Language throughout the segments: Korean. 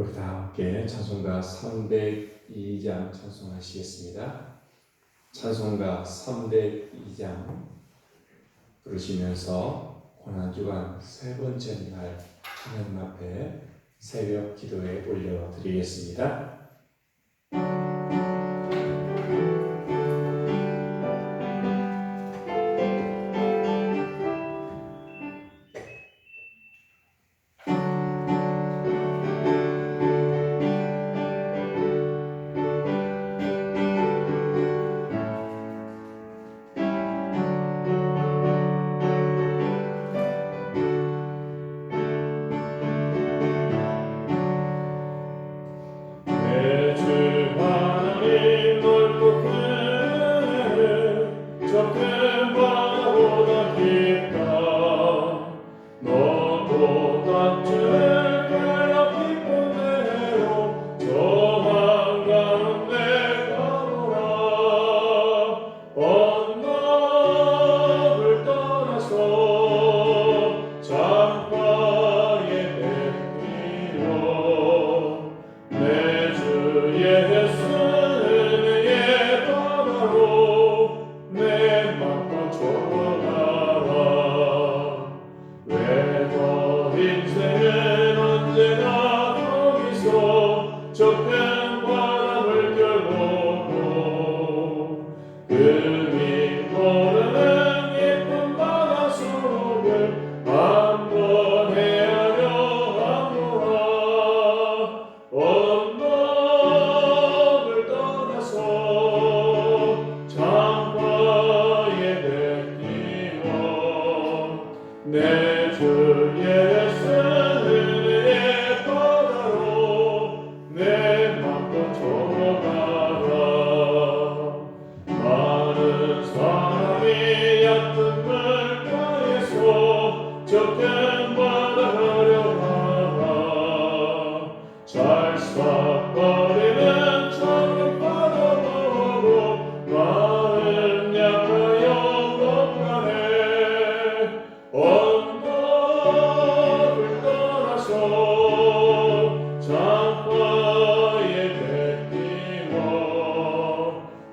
우리 다 함께 찬송가 302장 찬송하시겠습니다. 찬송가 302장 부르시면서 고난주간 세 번째 날 하나님 앞에 새벽 기도에 올려드리겠습니다.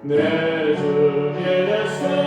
내 주의 승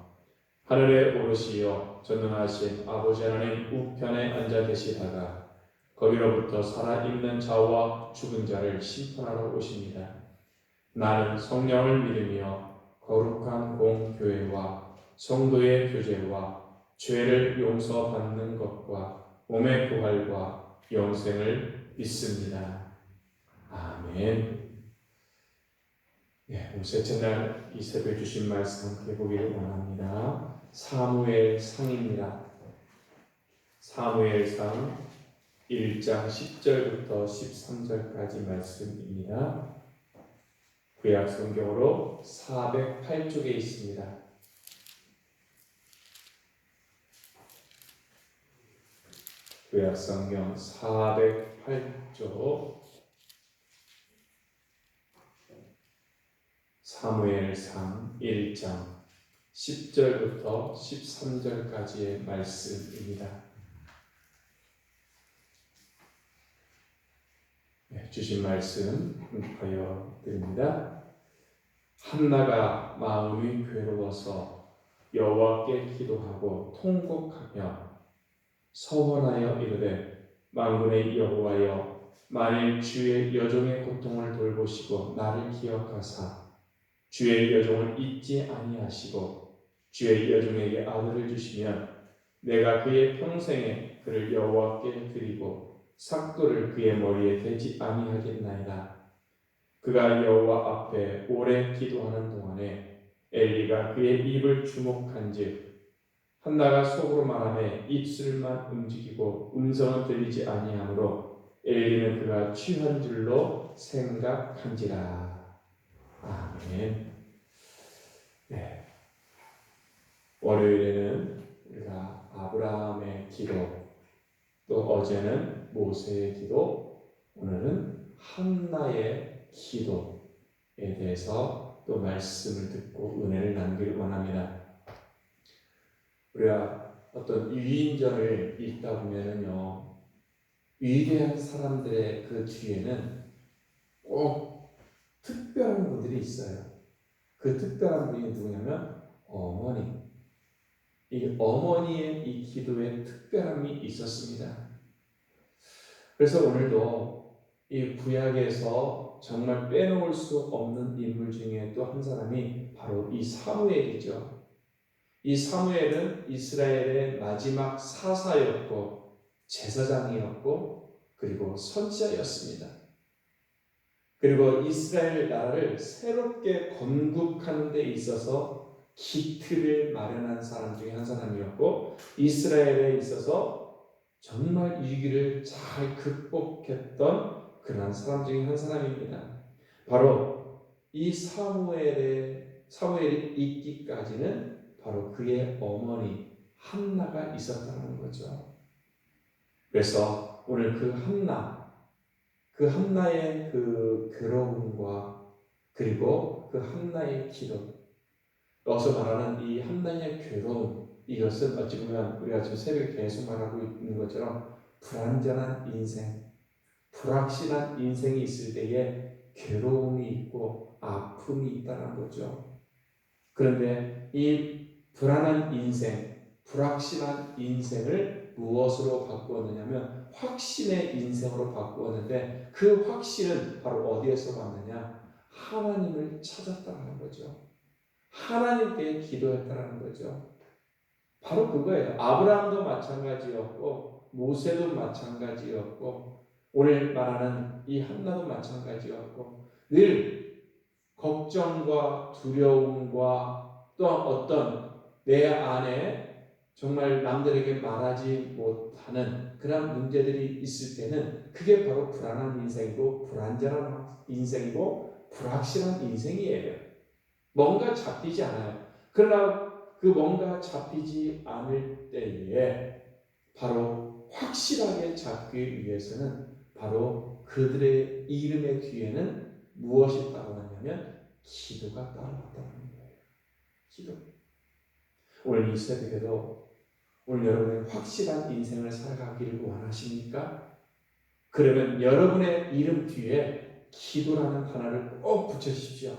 하늘에 오르시어 전능하신 아버지 하나님 우편에 앉아 계시다가 거기로부터 살아있는 자와 죽은 자를 심판하러 오십니다. 나는 성령을 믿으며 거룩한 공교회와 성도의 교제와 죄를 용서받는 것과 몸의 부활과 영생을 믿습니다. 아멘. 네, 오늘 셋째 날 이 새벽 주신 말씀 함께 보기를 원합니다. 사무엘 상입니다. 사무엘 상 1장 10절부터 13절까지 말씀입니다. 구약 성경으로 408쪽에 있습니다. 구약 성경 408쪽 사무엘상 1장 10절부터 13절까지의 말씀입니다. 네, 주신 말씀 묵하여 드립니다. 한나가 마음이 괴로워서 여호와께 기도하고 통곡하며 서원하여 이르되 만군의 여호와여 만일 주의 여종의 고통을 돌보시고 나를 기억하사 주의 여종을 잊지 아니하시고 주의 여종에게 아들을 주시면 내가 그의 평생에 그를 여호와께 드리고 삭도를 그의 머리에 대지 아니하겠나이다. 그가 여호와 앞에 오래 기도하는 동안에 엘리가 그의 입을 주목한즉 한나가 속으로 말하며 입술만 움직이고 음성은 들리지 아니하므로 엘리는 그가 취한 줄로 생각한지라. 아멘. 네. 월요일에는 우리가 아브라함의 기도, 또 어제는 모세의 기도, 오늘은 한나의 기도에 대해서 또 말씀을 듣고 은혜를 나누기를 원합니다. 우리가 어떤 위인전을 읽다 보면은요, 위대한 사람들의 그 뒤에는 꼭 특별한 분들이 있어요. 그 특별한 분이 누구냐면 어머니. 이 어머니의 이 기도에 특별함이 있었습니다. 그래서 오늘도 이 구약에서 정말 빼놓을 수 없는 인물 중에 또 한 사람이 바로 이 사무엘이죠. 이 사무엘은 이스라엘의 마지막 사사였고 제사장이었고 그리고 선지자였습니다. 그리고 이스라엘 나라를 새롭게 건국하는 데 있어서 기틀을 마련한 사람 중에 한 사람이었고 이스라엘에 있어서 정말 위기를 잘 극복했던 그런 사람 중에 한 사람입니다. 바로 이 사무엘의 사무엘이 있기까지는 바로 그의 어머니 한나가 있었다는 거죠. 그래서 오늘 그 한나, 그 한나의 그 괴로움과 그리고 그 한나의 기도, 여기서 말하는 이 한나의 괴로움, 이것은 어찌 보면 우리가 지금 새벽에 계속 말하고 있는 것처럼 불완전한 인생, 불확실한 인생이 있을 때에 괴로움이 있고 아픔이 있다는 거죠. 그런데 이 불안한 인생, 불확실한 인생을 무엇으로 바꾸었느냐면 확신의 인생으로 바꾸었는데 그 확신은 바로 어디에서 왔느냐? 하나님을 찾았다는 거죠. 하나님께 기도했다는 거죠. 바로 그거예요. 아브라함도 마찬가지였고 모세도 마찬가지였고 오늘 말하는 이 한나도 마찬가지였고 늘 걱정과 두려움과 또 어떤 내 안에 정말 남들에게 말하지 못하는 그런 문제들이 있을 때는 그게 바로 불안한 인생이고 불안전한 인생이고 불확실한 인생이에요. 뭔가 잡히지 않아요. 그러나 그 뭔가 잡히지 않을 때에 바로 확실하게 잡기 위해서는 바로 그들의 이름의 뒤에는 무엇이 따라왔냐면 기도가 따라왔다는 거예요. 기도. 오늘 이 새벽에도 오늘 여러분의 확실한 인생을 살아가기를 원하십니까? 그러면 여러분의 이름 뒤에 기도라는 하나를 꼭 붙여주십시오.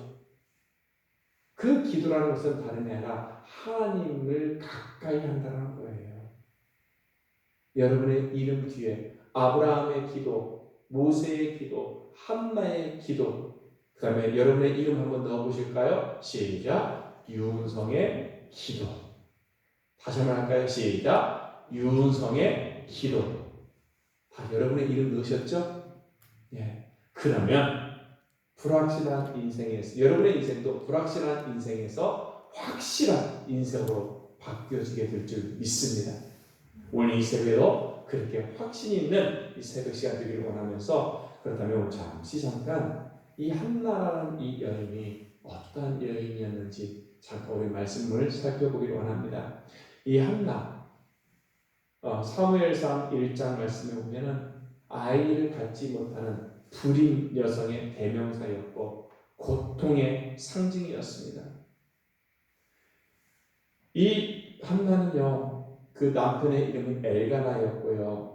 그 기도라는 것은 다름이 아니라 하나님을 가까이 한다는 거예요. 여러분의 이름 뒤에 아브라함의 기도, 모세의 기도, 한나의 기도, 그 다음에 여러분의 이름 한번 넣어보실까요? 시작. 윤성의 기도. 다시 한번 할까요? 시작. 윤성의 기도. 다 여러분의 이름 넣으셨죠? 예. 그러면 불확실한 인생에서 여러분의 인생도 불확실한 인생에서 확실한 인생으로 바뀌어지게 될 줄 믿습니다. 오늘 이 새벽에도 그렇게 확신 있는 이 새벽 시간 되기를 원하면서 그렇다면 잠시 잠깐 이 한나라는 이 여인이 어떠한 여인이었는지 잠깐 우리 말씀을 살펴보기를 원합니다. 이 한나 어, 사무엘상 1장 말씀에 보면은 아이를 갖지 못하는 불임 여성의 대명사였고 고통의 상징이었습니다. 이 한나는요, 그 남편의 이름은 엘가나였고요.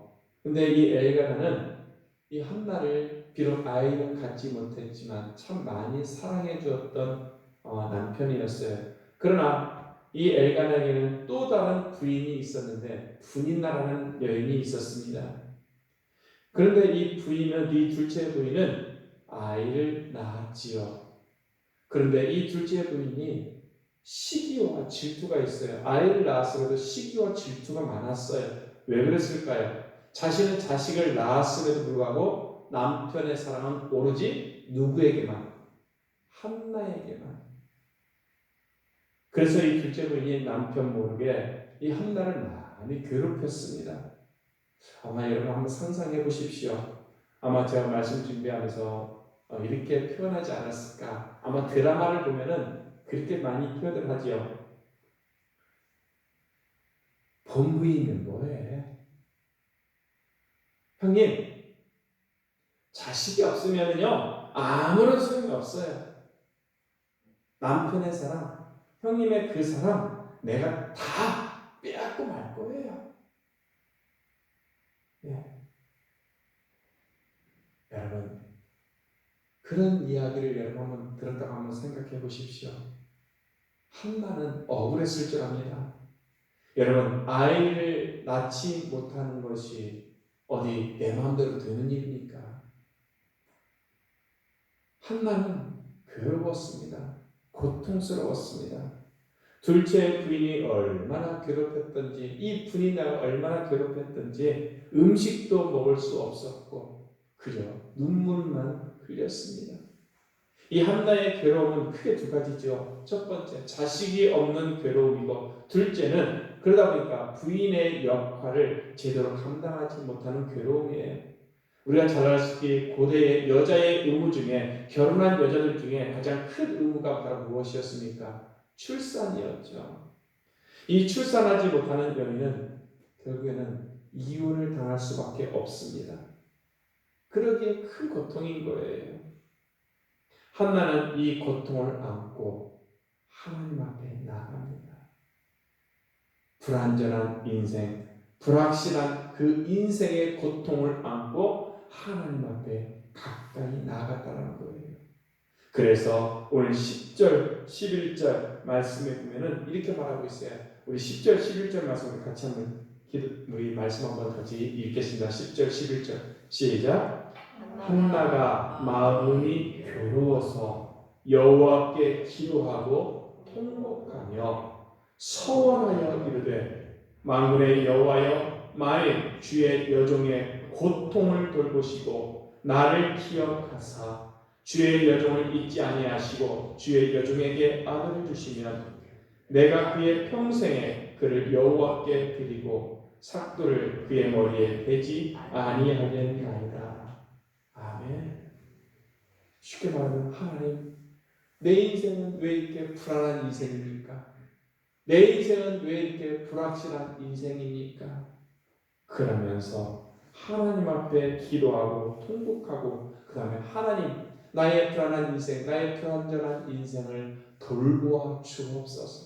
근데 이 엘가나는 이 한나를 비록 아이는 갖지 못했지만 참 많이 사랑해 주었던 어, 남편이었어요. 그러나 이 엘가나에게는 또 다른 부인이 있었는데 분인나라는 여인이 있었습니다. 그런데 이 부인은 이 둘째 부인은 아이를 낳았지요. 그런데 이 둘째 부인이 시기와 질투가 있어요. 아이를 낳았음에도 시기와 질투가 많았어요. 왜 그랬을까요? 자신은 자식을 낳았음에도 불구하고 남편의 사랑은 오로지 누구에게만? 한나에게만. 그래서 이 둘째 부인이 남편 모르게 이 한나를 많이 괴롭혔습니다. 아마 여러분 한번 상상해 보십시오. 아마 제가 말씀 준비하면서 어, 이렇게 표현하지 않았을까? 아마 드라마를 보면은 그렇게 많이 표현을 하지요. 본부인은 뭐해? 형님, 자식이 없으면요 아무런 소용이 없어요. 남편의 사랑, 형님의 그 사랑, 내가 다 빼앗고 말 거예요. 예. 여러분, 그런 이야기를 여러분 한번 들었다가 한번 생각해 보십시오. 한나는 억울했을 줄 압니다. 여러분, 아이를 낳지 못하는 것이 어디 내 마음대로 되는 일입니까? 한나는 괴로웠습니다. 고통스러웠습니다. 둘째 부인이 얼마나 괴롭혔던지, 이 분이 나 얼마나 괴롭혔던지, 음식도 먹을 수 없었고, 그저 눈물만 흘렸습니다. 이 한나의 괴로움은 크게 두 가지죠. 첫 번째, 자식이 없는 괴로움이고, 둘째는 그러다 보니까 부인의 역할을 제대로 감당하지 못하는 괴로움이에요. 우리가 잘 알다시피 고대의 여자의 의무 중에 결혼한 여자들 중에 가장 큰 의무가 바로 무엇이었습니까? 출산이었죠. 이 출산하지 못하는 여인은 결국에는 이혼을 당할 수밖에 없습니다. 그러기에 큰 고통인 거예요. 한나는 이 고통을 안고 하나님 앞에 나갑니다. 불안전한 인생, 불확실한 그 인생의 고통을 안고 하나님 앞에 가까이 나아갔다는 거예요. 그래서 오늘 10절, 11절 말씀에 보면은 이렇게 말하고 있어요. 우리 10절, 11절 말씀을 같이 한번 기도, 우리 말씀 한번 같이 읽겠습니다. 10절, 11절 시작. 한나가 마음이 괴로워서 여호와께 기도하고 통곡하며 서원하여 이르되 만군의 여호와여 만일 주의 여종의 고통을 돌보시고 나를 기억하사 주의 여종을 잊지 아니하시고 주의 여종에게 아들을 주시면 내가 그의 평생에 그를 여호와께 드리고 삭도를 그의 머리에 대지 아니하겠나이다. 아멘. 쉽게 말하면 하나님 내 인생은 왜 이렇게 불안한 인생입니까? 내 인생은 왜 이렇게 불확실한 인생입니까? 그러면서 하나님 앞에 기도하고 통곡하고 그 다음에 하나님 나의 불안한 인생, 나의 불안전한 인생을 돌보아 주옵소서.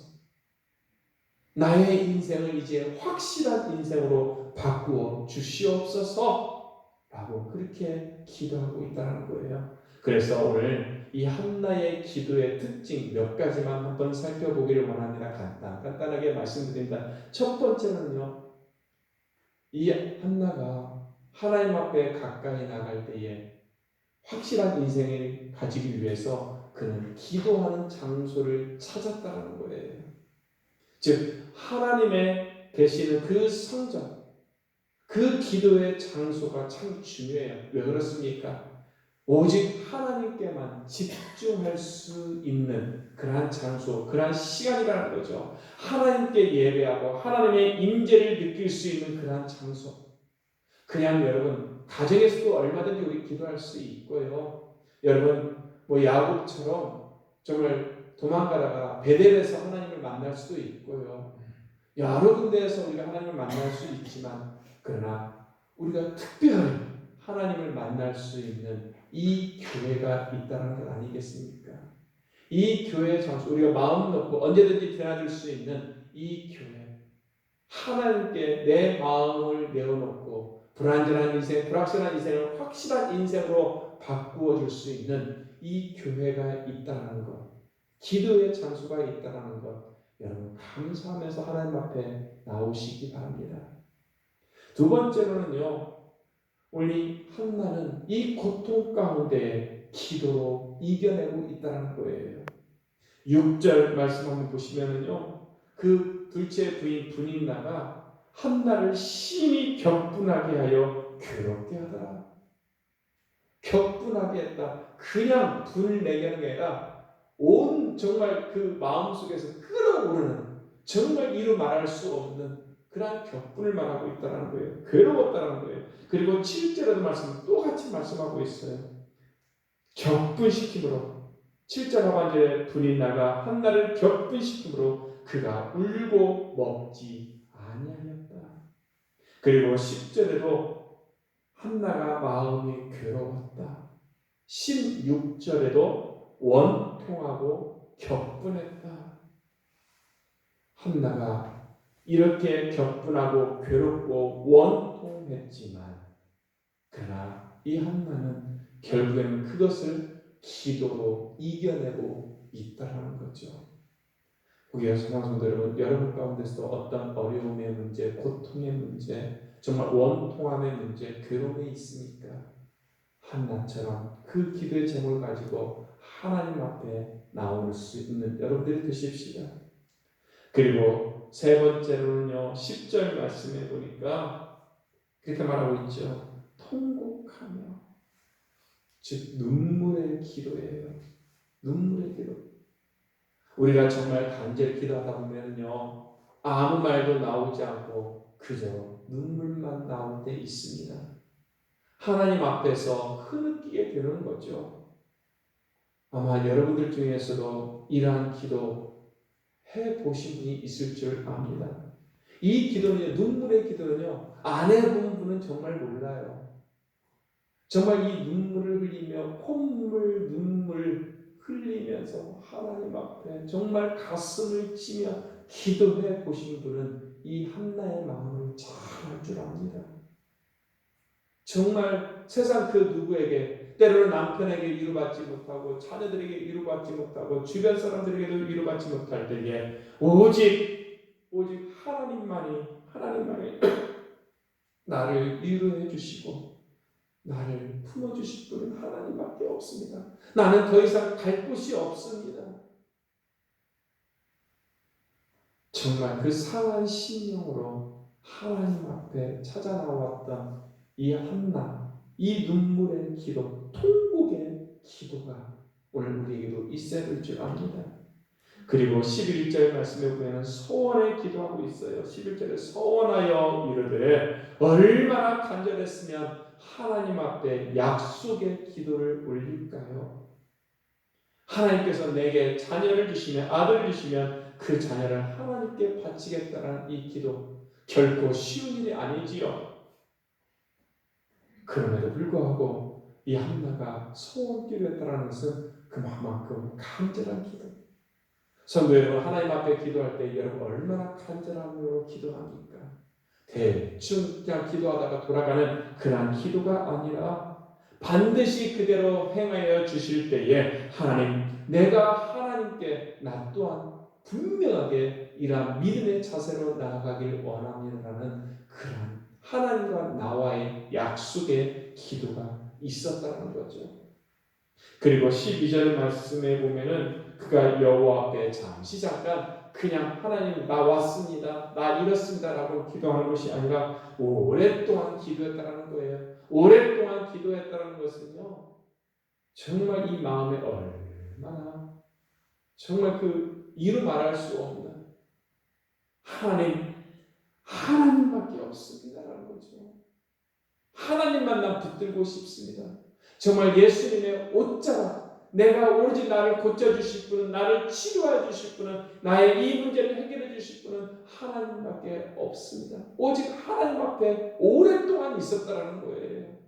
나의 인생을 이제 확실한 인생으로 바꾸어 주시옵소서. 라고 그렇게 기도하고 있다는 거예요. 그래서 오늘 이 한나의 기도의 특징 몇 가지만 한번 살펴보기를 원합니다. 간단, 간단하게 말씀드립니다. 첫 번째는요, 이 한나가 하나님 앞에 가까이 나갈 때에 확실한 인생을 가지기 위해서 그는 기도하는 장소를 찾았다는 거예요. 즉, 하나님의 계시는 그 성전, 그 기도의 장소가 참 중요해요. 왜 그렇습니까? 오직 하나님께만 집중할 수 있는 그러한 장소, 그러한 시간이라는 거죠. 하나님께 예배하고 하나님의 임재를 느낄 수 있는 그러한 장소. 그냥 여러분 가정에서도 얼마든지 우리 기도할 수 있고요. 여러분 뭐 야곱처럼 정말 도망가다가 베델에서 하나님을 만날 수도 있고요. 여러 군데에서 우리가 하나님을 만날 수 있지만 그러나 우리가 특별히 하나님을 만날 수 있는 이 교회가 있다는 것 아니겠습니까? 이 교회 장소 우리가 마음 놓고 언제든지 드나들 수 있는 이 교회 하나님께 내 마음을 내어놓고 불안전한 인생, 불확실한 인생을 확실한 인생으로 바꾸어 줄 수 있는 이 교회가 있다는 것, 기도의 장소가 있다는 것, 여러분 감사하면서 하나님 앞에 나오시기 바랍니다. 두 번째로는요, 우리 한나는 이 고통 가운데 기도로 이겨내고 있다는 거예요. 6절 말씀 한번 보시면은요, 그 둘째 부인 분인나가 한나를 심히 격분하게 하여 괴롭게 하더라. 격분하게 했다. 그냥 분을 내게 하는 게 아니라 온 정말 그 마음속에서 끓어오르는 정말 이루 말할 수 없는 그러한 격분을 말하고 있다는 거예요. 괴로웠다는 거예요. 그리고 7절에도 말씀 똑같이 말씀하고 있어요. 격분시킴으로 7절 하반절에 분이 나가 한나를 격분시킴으로 그가 울고 먹지. 그리고 10절에도 한나가 마음이 괴로웠다. 16절에도 원통하고 격분했다. 한나가 이렇게 격분하고 괴롭고 원통했지만 그러나 이 한나는 결국에는 그것을 기도로 이겨내고 있다라는 거죠. 우리 성도 여러분, 여러분 가운데서도 어떤 어려움의 문제, 고통의 문제, 정말 원통함의 문제, 괴로움이 있습니까? 한나처럼 그 기도의 제목을 가지고 하나님 앞에 나올 수 있는 여러분들이 되십시오. 그리고 세 번째로는요, 10절 말씀해 보니까 그렇게 말하고 있죠. 통곡하며. 즉, 눈물의 기도예요. 눈물의 기도. 우리가 정말 간절히 기도하다 보면요, 아무 말도 나오지 않고 그저 눈물만 나올 때 있습니다. 하나님 앞에서 흐느끼게 되는 거죠. 아마 여러분들 중에서도 이러한 기도 해 보신 분이 있을 줄 압니다. 이 기도는 눈물의 기도는요 안 해본 분은 정말 몰라요. 정말 이 눈물을 흘리며 콧물 눈물 흘리면서 하나님 앞에 정말 가슴을 치며 기도해 보신 분은 이 한나의 마음을 잘알줄 압니다. 정말 세상 그 누구에게 때로는 남편에게 위로받지 못하고 자녀들에게 위로받지 못하고 주변 사람들에게도 위로받지 못할 때에 오직 오직 하나님만이 하나님만이 나를 위로해 주시고 나를 품어 주실 분은 하나님밖에 없습니다. 나는 더 이상 갈 곳이 없습니다. 정말 그 상한 심령으로 하나님 앞에 찾아 나왔던 이 한나, 이 눈물의 기도, 통곡의 기도가 오늘 우리에게도 있어야 될 줄 압니다. 그리고 11절 말씀에 보면 소원의 기도하고 있어요. 11절에 소원하여 이르되 얼마나 간절했으면 하나님 앞에 약속의 기도를 올릴까요? 하나님께서 내게 자녀를 주시면 아들을 주시면 그 자녀를 하나님께 바치겠다는 이 기도 결코 쉬운 일이 아니지요. 그럼에도 불구하고 이 한나가 소원 기도했다는 것은 그만큼 간절한 기도. 성도 여러분 하나님 앞에 기도할 때 여러분 얼마나 간절함으로 기도합니까? 대충 그냥 기도하다가 돌아가는 그런 기도가 아니라 반드시 그대로 행하여 주실 때에 하나님 내가 하나님께 나 또한 분명하게 이러한 믿음의 자세로 나아가길 원합니다라는 그런 하나님과 나와의 약속의 기도가 있었다는 거죠. 그리고 12절 말씀에 보면은 그가 여호와 앞에 잠시 잠깐 그냥 하나님 나 왔습니다. 나 이렇습니다라고 기도하는 것이 아니라 오랫동안 기도했다는 거예요. 오랫동안 기도했다는 것은요. 정말 이 마음에 얼마나 정말 그 이루 말할 수 없는 하나님 하나님밖에 없습니다라는 거죠. 하나님만 난 붙들고 싶습니다. 정말 예수님의 옷자락 내가 오로지 나를 고쳐주실 분은 나를 치료해 주실 분은 나의 이 문제를 해결해 주실 분은 하나님밖에 없습니다. 오직 하나님 앞에 오랫동안 있었다라는 거예요.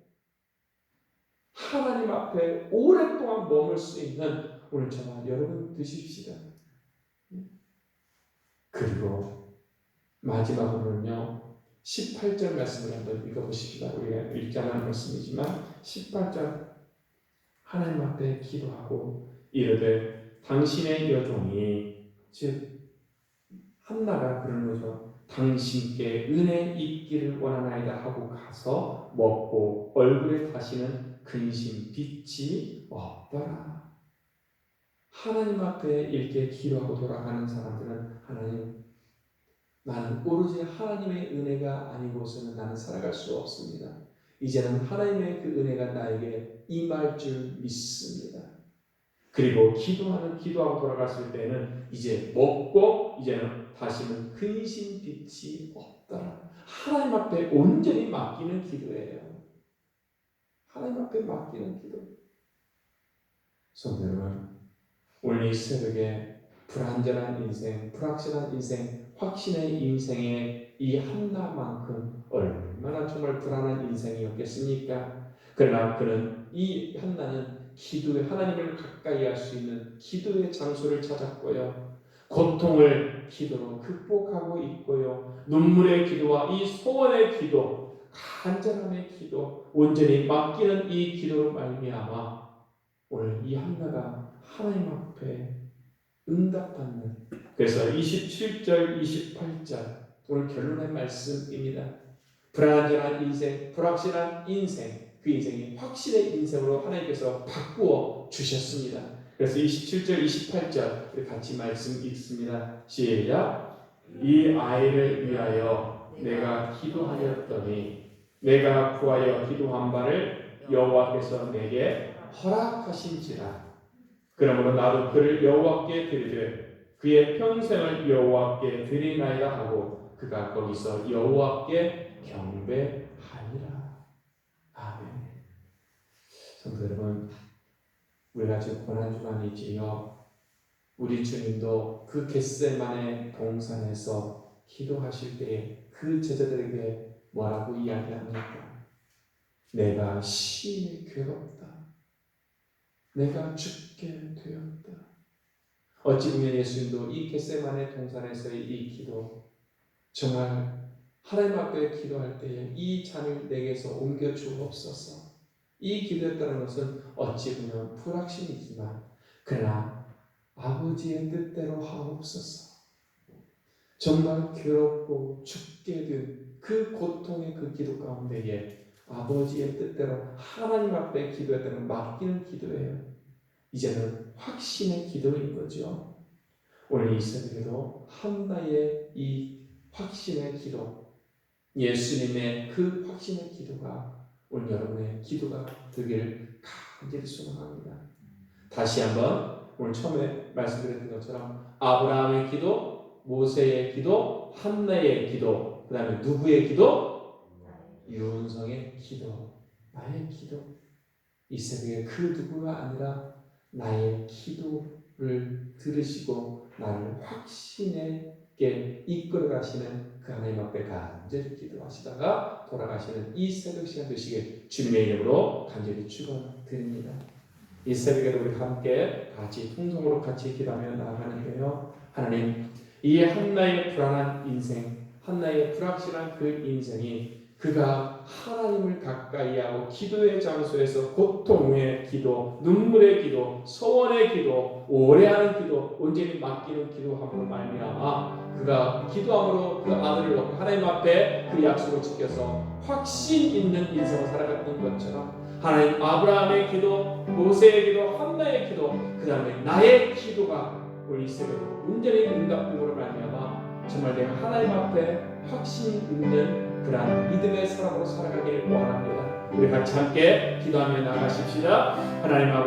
하나님 앞에 오랫동안 머물 수 있는 오늘 저와 여러분 드십시다. 그리고 마지막으로는요. 18절 말씀을 한번. 우리가 읽지 않은 말씀이지만 18절 하나님 앞에 기도하고 이르되 당신의 여종이 즉 한나가 그런 거죠. 당신께 은혜 있기를 원하나이다 하고 가서 먹고 얼굴에 다시는 근심 빛이 없더라. 하나님 앞에 이렇게 기도하고 돌아가는 사람들은 하나님 나는 오로지 하나님의 은혜가 아니고서는 나는 살아갈 수 없습니다. 이제는 하나님의 그 은혜가 나에게 임할 줄 믿습니다. 그리고 기도하는 기도하고 돌아갔을 때는 이제 먹고 이제는 다시는 근심 빛이 없더라. 하나님 앞에 온전히 맡기는 기도예요. 하나님 앞에 맡기는 기도. 성도 여러분, 오늘 이 새벽에 불안전한 인생, 불확실한 인생, 확신의 인생의 이 한나만큼 얼마 나 정말 불안한 인생이었겠습니까? 그러나 그는 이 한나는 기도에 하나님을 가까이 할 수 있는 기도의 장소를 찾았고요. 고통을 기도로 극복하고 있고요. 눈물의 기도와 이 소원의 기도, 간절함의 기도, 온전히 맡기는 이 기도로 말미암아 오늘 이 한나가 하나님 앞에 응답받는 그래서 27절, 28절 오늘 결론의 말씀입니다. 불안전한 인생, 불확실한 인생, 그 인생이 확실의 인생으로 하나님께서 바꾸어 주셨습니다. 그래서 27절, 28절 우리 같이 말씀 읽습니다. 시작. 이 아이를 위하여 내가 기도하였더니 내가 구하여 기도한 바를 여호와께서 내게 허락하신지라. 그러므로 나도 그를 여호와께 드리되 그의 평생을 여호와께 드리나이다 하고 그가 거기서 여호와께 경배하니라. 아멘. 성도 여러분, 우리가 지금 고난 주간이지요. 우리 주님도 그 겟세만의 동산에서 기도하실 때에 그 제자들에게 뭐라고 이야기합니까? 내가 심히 괴롭다. 내가 죽게 되었다. 어찌 보면 예수님도 이 겟세만의 동산에서의 이 기도 정말 하나님 앞에 기도할 때에 이 잔을 내게서 옮겨 주옵소서. 이 기도했다는 것은 어찌 보면 불확신이지만 그러나 아버지의 뜻대로 하옵소서. 정말 괴롭고 죽게 된 그 고통의 그 기도 가운데에 아버지의 뜻대로 하나님 앞에 기도했다는 맡기는 기도예요. 이제는 확신의 기도인 거죠. 오늘 이 새벽에도 한나의 이 확신의 기도, 예수님의 그 확신의 기도가 오늘 여러분의 기도가 되길 간절히 소망합니다. 다시 한번 오늘 처음에 말씀드렸던 것처럼 아브라함의 기도, 모세의 기도, 한나의 기도, 그 다음에 누구의 기도? 윤성의 기도, 나의 기도. 이 새벽에 그 누구가 아니라 나의 기도를 들으시고 나를 확신에게 이끌어 가시는 그 하나님 앞에 간절히 기도하시다가 돌아가시는 이 새벽 시간 되시길 주님의 이름으로 간절히 축원드립니다. 이 새벽에도 우리 함께 같이 통성으로 같이 기도하며 나아가는데요. 하나님, 이 한나의 불안한 인생, 한나의 불확실한 그 인생이 그가 하나님을 가까이 하고 기도의 장소에서 고통의 기도, 눈물의 기도, 소원의 기도, 오래하는 기도, 온전히 맡기는 기도함으로 말미암아 그가 기도함으로 그 아들을 놓고 하나님 앞에 그 약속을 지켜서 확신 있는 인생을 살아갔던 것처럼 하나님 아브라함의 기도, 모세의 기도, 한나의 기도, 그 다음에 나의 기도가 우리 이 새벽에 온전히 응답됨으로 말미암아 정말 내가 하나님 앞에 확신 있는 그러한 믿음의 사람으로 살아가기를 원합니다. 우리 같이 함께 기도하며 나가십시다. 하나님 아버지.